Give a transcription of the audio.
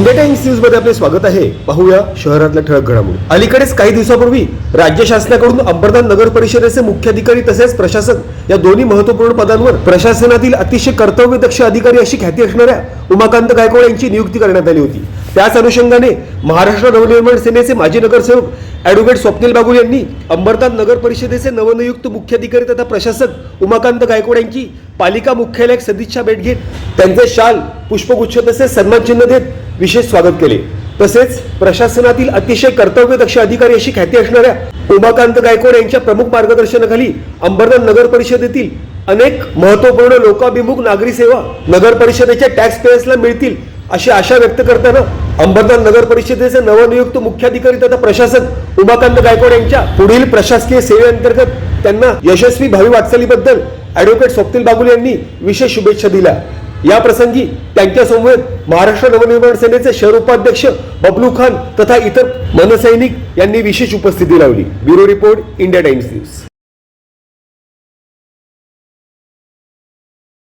India times न्यूजमध्ये आपले स्वागत आहे. पाहूया शहरातल्या ठळक घडामोडी. अलीकडेच काही दिवसापूर्वी राज्य शासनाकडून अंबरनाथ नगर परिषदेचे मुख्याधिकारी तसेच प्रशासक या दोन्ही महत्त्वपूर्ण पदांवर प्रशासनातील अतिशय कर्तव्यदक्ष अधिकारी अशी ख्याती असणाऱ्या उमाकांत गायकवाड यांची नियुक्ती करण्यात आली होती. त्याच अनुषंगाने महाराष्ट्र नवनिर्माण सेनेचे माजी नगरसेवक ॲडव्होकेट स्वप्नील बागुल यांनी अंबरनाथ नगर परिषदेचे नवनियुक्त मुख्याधिकारी तथा प्रशासक उमाकांत गायकवाड यांची पालिका मुख्यालयात सदिच्छा भेट घेत त्यांचे शाल पुष्पगुच्छ तसेच सन्मान चिन्ह देत विशेष स्वागत केले. तसेच प्रशासनातील अतिशय कर्तव्यदक्ष अधिकारी अशी ख्याती असणाऱ्या उमाकांत गायकवाड यांच्या प्रमुख मार्गदर्शनाखाली अंबरनाथ नगर परिषदेतील अनेक महत्त्वपूर्ण लोकाभिमुख नागरी सेवा नगर परिषदेच्या टॅक्स पेयर्सला मिळतील अशी आशा व्यक्त करताना अंबरनाथ नगर परिषदेचे नवनियुक्त मुख्याधिकारी तथा प्रशासक उमाकांत गायकवाड यांच्या पुढील प्रशासकीय सेवेअंतर्गत त्यांना यशस्वी भावी वाटचालीबद्दल ॲडव्होकेट स्वप्तील बागुल यांनी विशेष शुभेच्छा दिल्या. या प्रसंगी त्यांच्यासमवेत महाराष्ट्र नवनिर्माण सेनेचे शहर उपाध्यक्ष बबलू खान तथा इतर मनसैनिक यांनी विशेष उपस्थिती लावली. Bureau report India Times news.